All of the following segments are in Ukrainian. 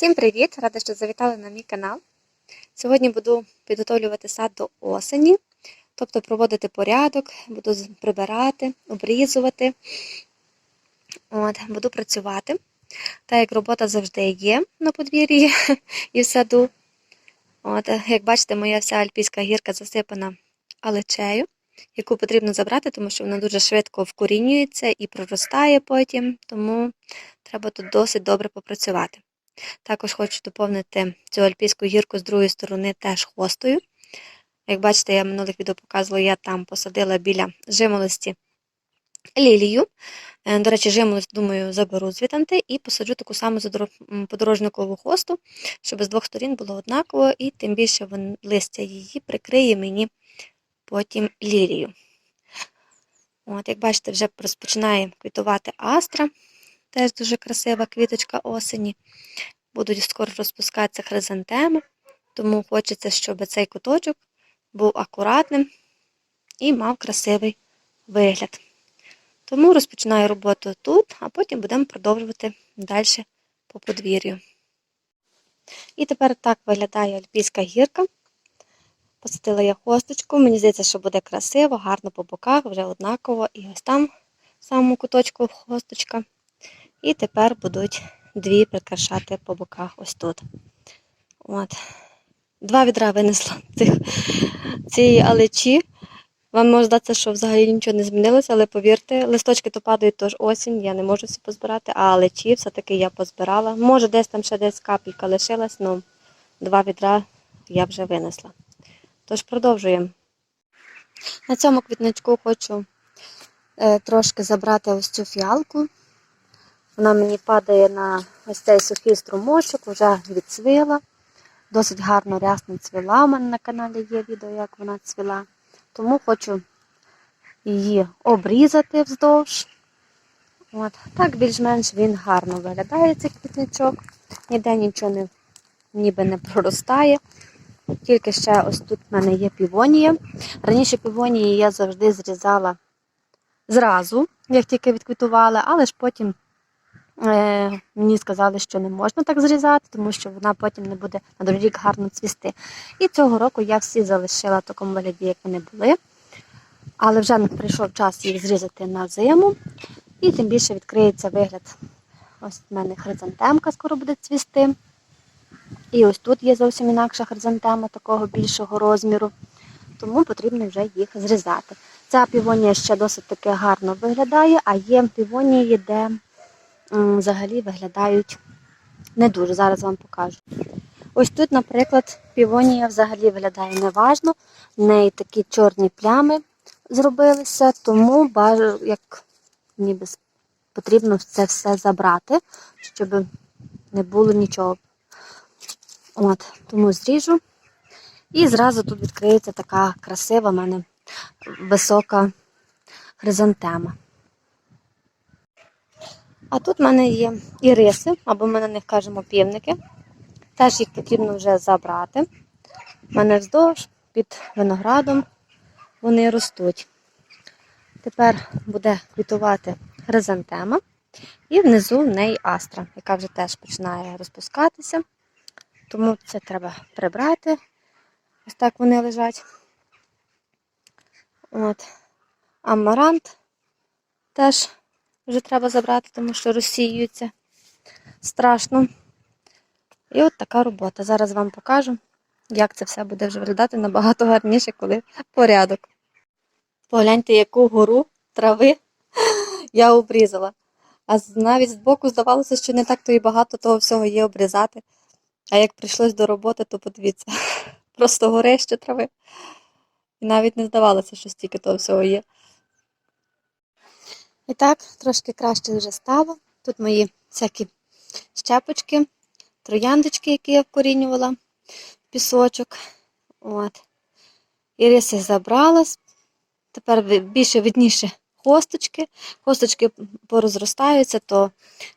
Всім привіт! Рада, що завітали на мій канал. Сьогодні буду підготовлювати сад до осені, тобто проводити порядок, буду прибирати, обрізувати. От, буду працювати. Так як робота завжди є на подвір'ї і в саду. От, як бачите, моя вся альпійська гірка засипана алечею, яку потрібно забрати, тому що вона дуже швидко вкорінюється і проростає потім, тому треба тут досить добре попрацювати. Також хочу доповнити цю альпійську гірку з другої сторони теж хвостою. Як бачите, я минулих відео показувала, я там посадила біля жимолості лілію. Е, До речі, жимолость, думаю, заберу звідти і посаджу таку саму подорожникову хосту, щоб з двох сторін було однаково, і тим більше листя її прикриє мені потім лілію. От, як бачите, вже розпочинає квітувати астра, теж дуже красива квіточка осені будуть скоро розпускатися хризантеми, тому хочеться, щоб цей куточок був акуратним і мав красивий вигляд. Тому розпочинаю роботу тут, а потім будемо продовжувати далі по подвір'ю. І тепер так виглядає альпійська гірка. Посадила я хосточку, мені здається, що буде красиво, гарно по боках, вже однаково. І ось там, в самому куточку хосточка. І тепер будуть дві прикрашати по боках ось тут. От. Два відра винесла цих, цієї алечі. Вам може здатися, що взагалі нічого не змінилося, але повірте, листочки то падають тож осінь, я не можу всі позбирати, а алечі все-таки я позбирала. Може, десь там ще десь капелька лишилась, але два відра я вже винесла. Тож продовжуємо. На цьому квітничку хочу е, трошки забрати ось цю фіалку. Вона мені падає на ось цей сухий струмочок, вже відцвіла. Досить гарно рясно цвіла. У мене на каналі є відео, як вона цвіла. Тому хочу її обрізати вздовж. От. Так більш-менш він гарно виглядає, цей квітничок. Ніде нічого не, ніби не проростає. Тільки ще ось тут в мене є півонія. Раніше півонії я завжди зрізала зразу, як тільки відквітувала, але ж потім мені сказали, що не можна так зрізати, тому що вона потім не буде на другий рік гарно цвісти. І цього року я всі залишила в такому вигляді, як вони були. Але вже прийшов час їх зрізати на зиму. І тим більше відкриється вигляд. Ось в мене хризантемка скоро буде цвісти. І ось тут є зовсім інакша хризантема такого більшого розміру. Тому потрібно вже їх зрізати. Ця півонія ще досить таки гарно виглядає, а є півонії, де взагалі виглядають не дуже. Зараз вам покажу. Ось тут, наприклад, півонія взагалі виглядає неважно. В неї такі чорні плями зробилися, тому бажаю, як ніби потрібно це все забрати, щоб не було нічого. От, тому зріжу. І зразу тут відкриється така красива в мене висока хризантема. А тут в мене є іриси, або ми на них кажемо півники. Теж їх потрібно вже забрати. У мене вздовж під виноградом вони ростуть. Тепер буде квітувати хризантема, і внизу в неї астра, яка вже теж починає розпускатися. Тому це треба прибрати. Ось так вони лежать. От. Амарант теж вже треба забрати, тому що розсіюються страшно. І от така робота. Зараз вам покажу, як це все буде вже виглядати набагато гарніше, коли порядок. Погляньте, яку гору трави я обрізала. А навіть збоку здавалося, що не так то і багато того всього є обрізати. А як прийшлось до роботи, то подивіться, просто горище трави. І навіть не здавалося, що стільки того всього є. І так, трошки краще вже стало. Тут мої всякі щепочки, трояндочки, які я вкорінювала пісочок. От. Іриси забрала. Тепер більше видніше хосточки. Хосточки порозростаються, то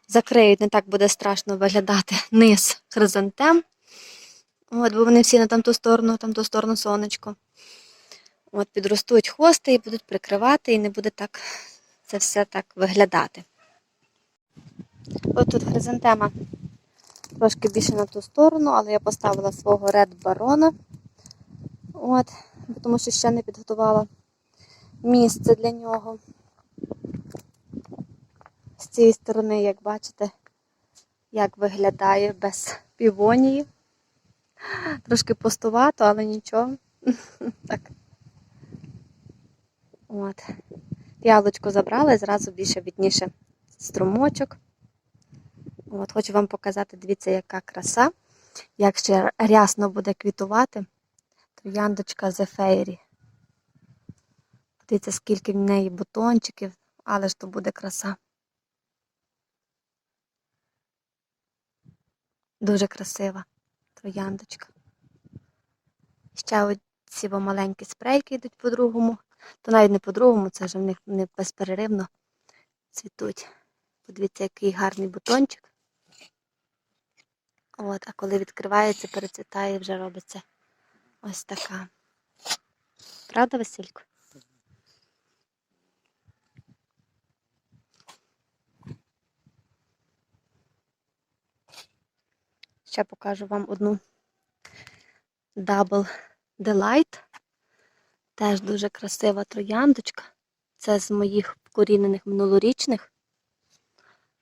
закриють, не так буде страшно виглядати низ хризантем. От, бо вони всі на там ту сторону, там ту сторону сонечко. От, підростуть хвости і будуть прикривати, і не буде так це все так виглядати. От тут хризантема трошки більше на ту сторону, але я поставила свого Red Барона. От, тому що ще не підготувала місце для нього. З цієї сторони, як бачите, як виглядає без півонії. Трошки пустувато, але нічого. Так. От. П'ялочку забрала і зразу більше відніше струмочок. От, хочу вам показати, дивіться, яка краса. Як ще рясно буде квітувати трояндочка The Fairy. Дивіться, скільки в неї бутончиків, але ж то буде краса. Дуже красива трояндочка. Ще ці маленькі спрейки йдуть по-другому. То навіть не по-другому, це вже в них не безперервно цвітуть. Подивіться, який гарний бутончик. От, а коли відкривається, перецвітає, вже робиться ось така. Правда, Василько? Ще покажу вам одну Double Delight. Теж дуже красива трояндочка. Це з моїх вкорінених минулорічних.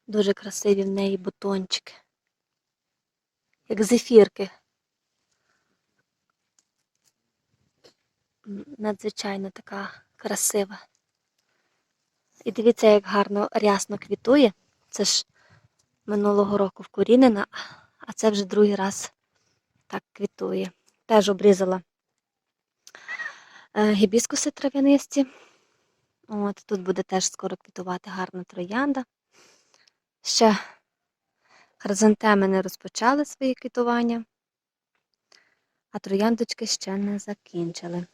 Дуже красиві в неї бутончики. Як зефірки. Надзвичайно така красива. І дивіться, як гарно рясно квітує. Це ж минулого року вкорінена, а це вже другий раз так квітує. Теж обрізала гібіскуси трав'янисті. От, Тут буде теж скоро квітувати гарна троянда. Ще хризантеми не розпочали своє квітування, а трояндочки ще не закінчили.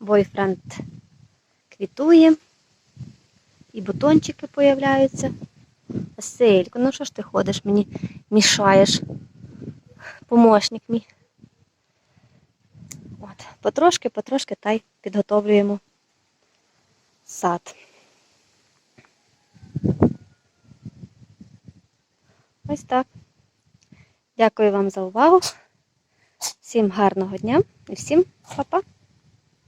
Бойфренд квітує, і бутончики появляються. Василько, ну що ж ти ходиш, мені мішаєш? Помощник мій. От, потрошки, потрошки та й підготовлюємо сад. Ось так. Дякую вам за увагу. Всім гарного дня і всім па-па!